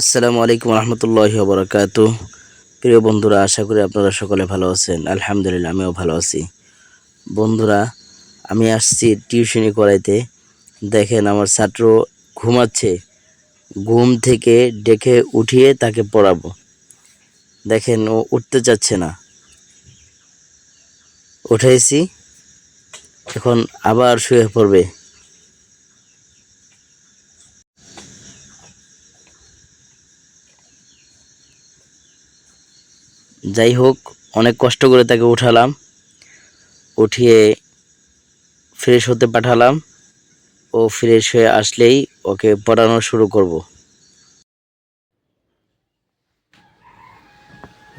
আসসালামু আলাইকুম রহমতুল্লাহ বরকাত প্রিয় বন্ধুরা, আশা করি আপনারা সকলে ভালো আছেন। আলহামদুলিল্লাহ, আমিও ভালো আছি। বন্ধুরা, আমি আসছি টিউশনি করাইতে। দেখেন আমার ছাত্র ঘুমাচ্ছে। ঘুম থেকে ডেকে উঠিয়ে তাকে পড়াবো। দেখেন, ও উঠতে চাচ্ছে না। উঠাইছি এখন আবার শুয়ে পড়বে। যাই হোক, অনেক কষ্ট করে তাকে উঠালাম। উঠিয়ে ফ্রেশ হতে পাঠালাম। ও ফ্রেশ হয়ে আসলেই ওকে পড়ানো শুরু করব।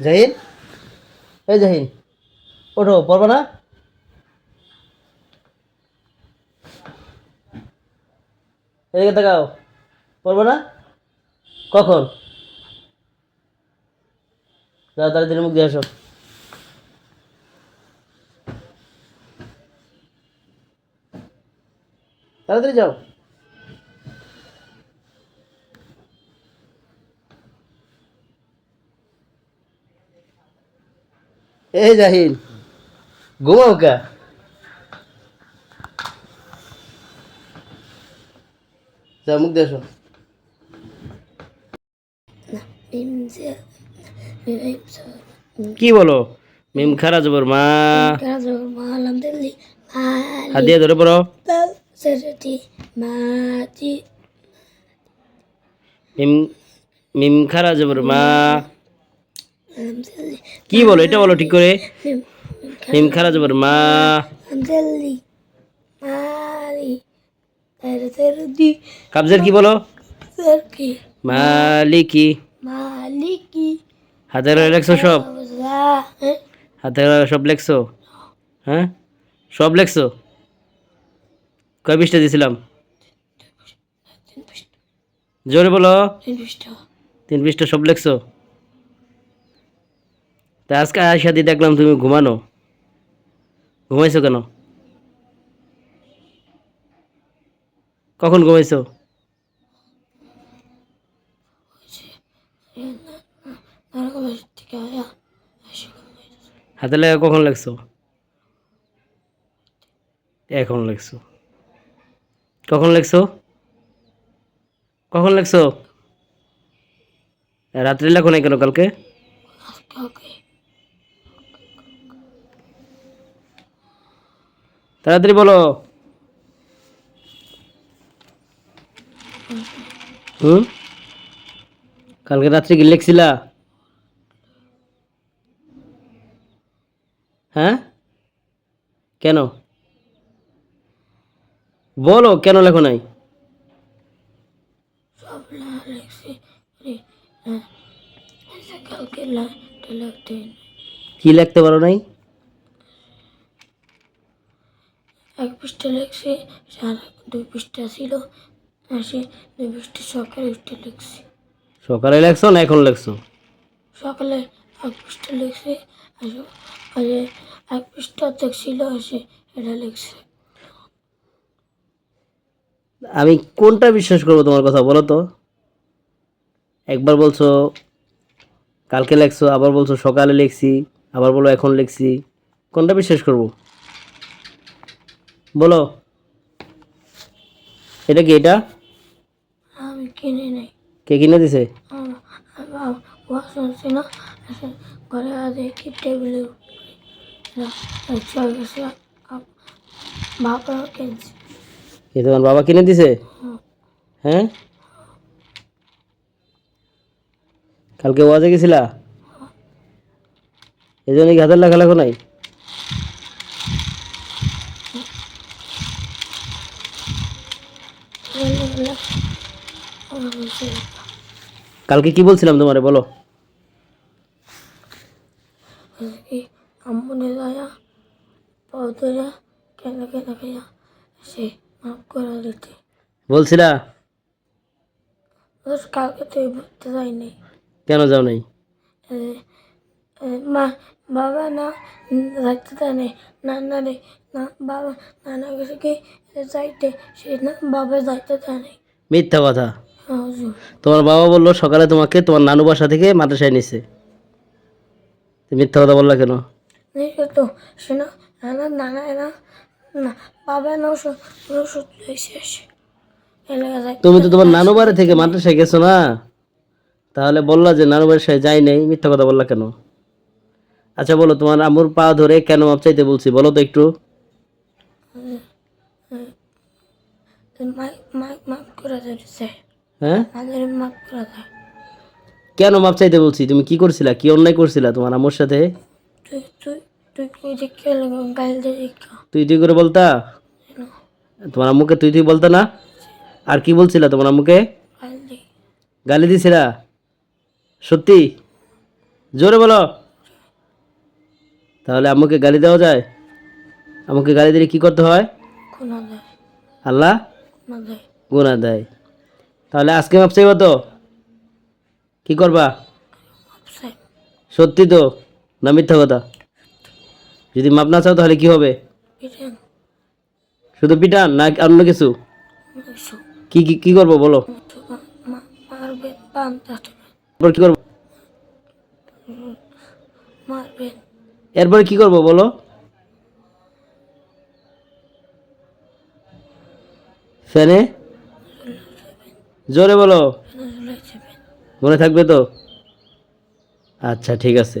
জাহিন? এই জাহিন, ওঠো, পড়ব না? এদিকে তাকাও, পড়ব না? কখন? যাও তাড়াতাড়ি মুখ দিয়ে আসো। তাড়াতাড়ি যাও। এই জাহিন ঘুমাও কা? যাও, মুখ দিয়ে আসো। কি বলো? মিম খারা জবর মা। হাত দিয়ে ধরে পড়ো। মিম মিম খারা জবর মা। কি বলো? এটা বলো ঠিক করে। মিম খারা জবর মা। কাবজের কি বলো? মালিকি। মালিকি। হাতের লেখছো সব? হাতের সব লেখছো? হ্যাঁ? সব লেখছো? কয় পৃষ্ঠা দিয়েছিলাম জোরে বলো। তিন পৃষ্ঠা সব লেখছো? তা আজকে আয়সা দিয়ে দেখলাম তুমি ঘুমানো। ঘুমাইছো কেন? কখন ঘুমাইছো? হাতে লেখা কখন লেখছো? এখন লেখছো। কখন লেখছো? কখন লেখছো? রাত্রে লেখো নাই কেন কালকে? তাড়াতাড়ি বলো। হুম? কালকে রাত্রে কি লেখছিলা? হ্যাঁ? কেন? বলো কেন লেখো নাই? কি লিখতে পারো নাই? এক পৃষ্ঠা লিখছি সারা দুই পৃষ্ঠা ছিল আর দুই পৃষ্ঠা সকালে উঠে লিখছি। সকালে লেখছো না এখন লেখছো? সকালে এক পৃষ্ঠা লিখছি আর এক পৃষ্ঠা দেখছিল সে এটা লিখছে আমি কোনটা বিশ্বাস করব তোমার কথা বলো তো একবার বলছো কালকে লেখছো আবার বলছো সকালে লিখছি আবার বলো এখন লিখছি কোনটা বিশ্বাস করব বলো এটা কি এটা আমি কিনে নেই কে কিনে দিছে না ঘরে কি টেবিলে বাবা কিনছে। তোমার বাবা কিনে দিছে? হ্যাঁ? কালকে ওয়াজে গেছিলা? এই জন্য কি হাতের লেখা লেখো নাই কালকে কি বলছিলাম তোমারে বলো। কেন কেন কেয়া সে মাফ করে দিতে। বলছিলা? ওর কালকে তুই বলতে যাইনি কেন যাও নাই? মা বাবা না যাইতে দেয় নানা রে না বাবা নানা গেছে কি? যাইতে সে না বাবা যাইতে দেয় নাই। মিথ্যা কথা। হুজুর। তোমার বাবা বলল সকালে তোমাকে তোমার নানু বাসা থেকে মাদ্রাসায় নিছে। তুমি মিথ্যা কথা বললা কেন? দেখো তো নানা এরা না তুমি তোমার নানু বাড়ি থেকে মাদ্রাসায় গেছো না? তাহলে বললা যে নানু বাসায় যাই নাই মিথ্যা কথা বললা কেন? আচ্ছা বলো তোমার আম্মুর পা ধরে কেন মাপ চাইতে বলছি বলো তো একটু। হ্যাঁ? কেন মাপ চাইতে বলছি? তুমি কি করছিলা? কি অন্যায় করছিলা তোমার আম্মুর সাথে? তুই তুই তুই কই যে খেলে গাল দিয়ে তুই তুই করে বলতা? তোমার আম্মুকে তুই তুই বলতা না? আর কি বলছিলা তোমার আম্মুকে? গালি দিছিলা? সত্যি? জোরে বলো। তাহলে আম্মুকে গালি দেওয়া যায়? আম্মুকে গালি দিলে কি করতে হয়? আল্লাহ? গুণা দেয় তাহলে আজকে মাপ চাইবা তো কি করবা? সত্যি তো? না মিথ্যা কথা? যদি মাপ না চাও তাহলে কি হবে? শুধু পিটান না অন্য কিছু? কি কি কি করব বলো? কি করব? এরপরে কি করব বলো? ফ্যানে? জোরে বলো। মনে থাকবে তো? আচ্ছা ঠিক আছে।